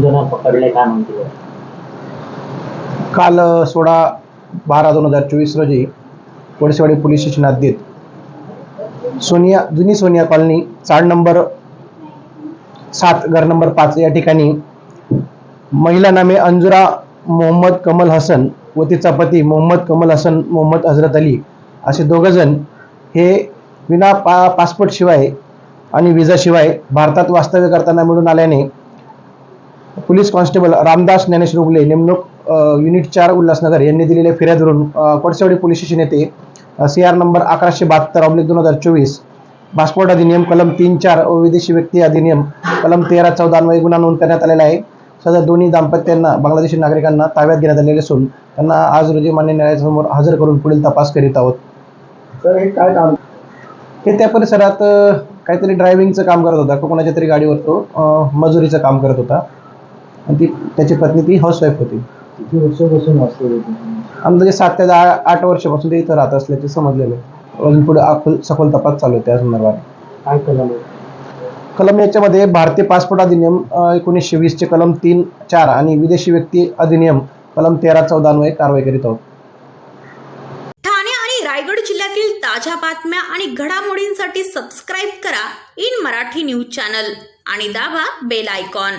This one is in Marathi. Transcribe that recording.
दोन जण पकडले काय म्हणते? काल सोळा बारा दोन हजार चोवीस रोजी कोळसेवाडी पोलीस स्टेशन हद्दीत सोनिया जुनी सोनिया कॉलनी चाड नंबर सात घर नंबर पाच या ठिकाणी महिला नामे अंजुरा मोहम्मद कमल हसन व तिचा पती मोहम्मद कमल हसन मोहम्मद हजरत अली असे दोघंजण हे विना पा पासपोर्टशिवाय आणि विजाशिवाय भारतात वास्तव्य करताना मिळून आल्याने पोलीस कॉन्स्टेबल रामदास ज्ञानेश रुगले नेमणूक युनिट चार उल्हासनगर यांनी दिलेल्या फिर्यादवरून अ, कोळसेवाडी पोलीस स्टेशन येथे सी आर नंबर अकराशे बहात्तर ऑब्लिक दोन हजार चोवीस पासपोर्ट अधिनियम कलम तीन चार व विदेशी व्यक्ती अधिनियम कलम तेरा चौदा अन्वये गुन्हा नोंद करण्यात आलेला आहे. सदर दोन्ही दाम्पत्यांना बांगलादेशी नागरिकांना ताब्यात घेण्यात आलेले असून त्यांना आज रोजी मान्य न्यायालयासमोर हजर करून पुढील तपास करीत आहोत. हे काय काम? हे त्या परिसरात काहीतरी ड्रायव्हिंगचं काम करत होता. कोणाच्या तरी गाडीवर तो मजुरीचं काम करत होता. आणि ती त्याची पत्नी ती हाऊसवाईफ होती. किती वर्षापासून वाचतो अंदाजे सात ते दहा आठ वर्षापासून ते इथं राहत असल्याचे समजलेलं आहे. अजून पुढे आखल सखोल तपास चालू आहे त्या संदर्भात. काय कलम आहे? कलम याच्यामध्ये भारतीय पासपोर्ट अधिनियम अ, एकोणीसशे वीसचे कलम तीन चार आणि विदेशी व्यक्ती अधिनियम कलम तेरा चौदा अन्वये कारवाई करीत आहोत. ठाणे आणि रायगड जिल्ह्यातील ताज्या बातम्या आणि घडामोडींसाठी सबस्क्राईब करा इन मराठी न्यूज चॅनल आणि दाबा बेल आयकॉन